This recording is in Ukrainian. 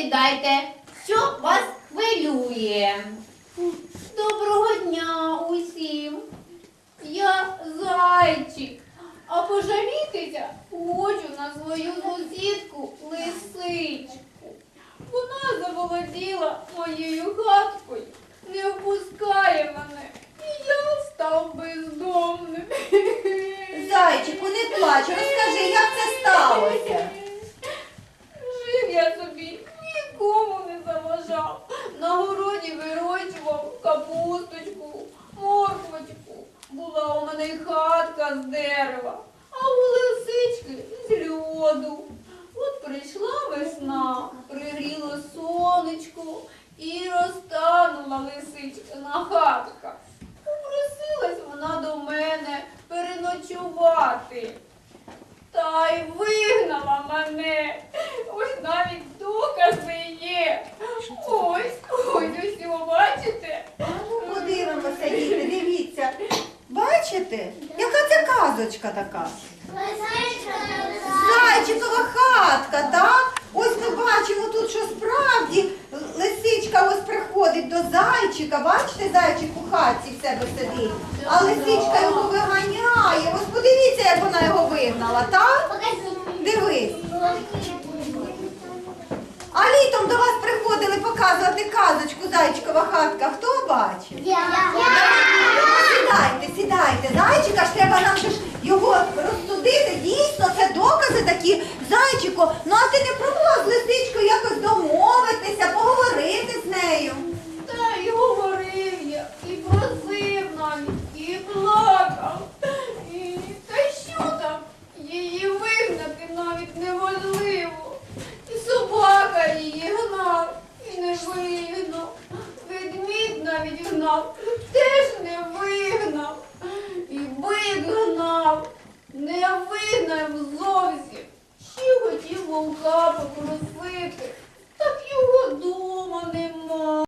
Розповідайте, що вас хвилює. Доброго дня усім. Я зайчик. А пожалітися хочу на свою сусідку лисичку. Вона заволоділа моєю хаткою, не впускає мене. І я став бездомним. Зайчику, не плач, розкажи, як це сталося. На городі вирощував капусточку, морквочку. Була у мене й хатка з дерева, а у лисички з льоду. От прийшла весна, пригріло сонечко і розтанула лисичкина хатка. Попросилась вона до мене переночувати. Та й вигнала мене. Ось навіть докази є. Ось, ось усього, бачите? А ну подивимося, діти, Бачите, яка це казочка така? Зайчикова хатка, так? Ось ми бачимо тут, що справді лисичка ось приходить до зайчика. Бачите, зайчик у хатці в себе сидить. А лисичка його виганяє. Ось подивіться, як вона його вигнала, так? Дивись. А літом до вас приходили показувати казочку Зайчикова хатка. Хто бачив? Сідайте, такі. Зайчику, ну а ти не пробував з лисичкою якось домовитися, поговорити з нею? Та й говорив я, і просив навіть, і плакав. І та що там? Її вигнати навіть неможливо. І собака її гнав, і не вигнав. Ведмідь навіть гнав, теж не вигнав. І бик гнав, не вигнав зовсім. Ще хотів вовка попросити.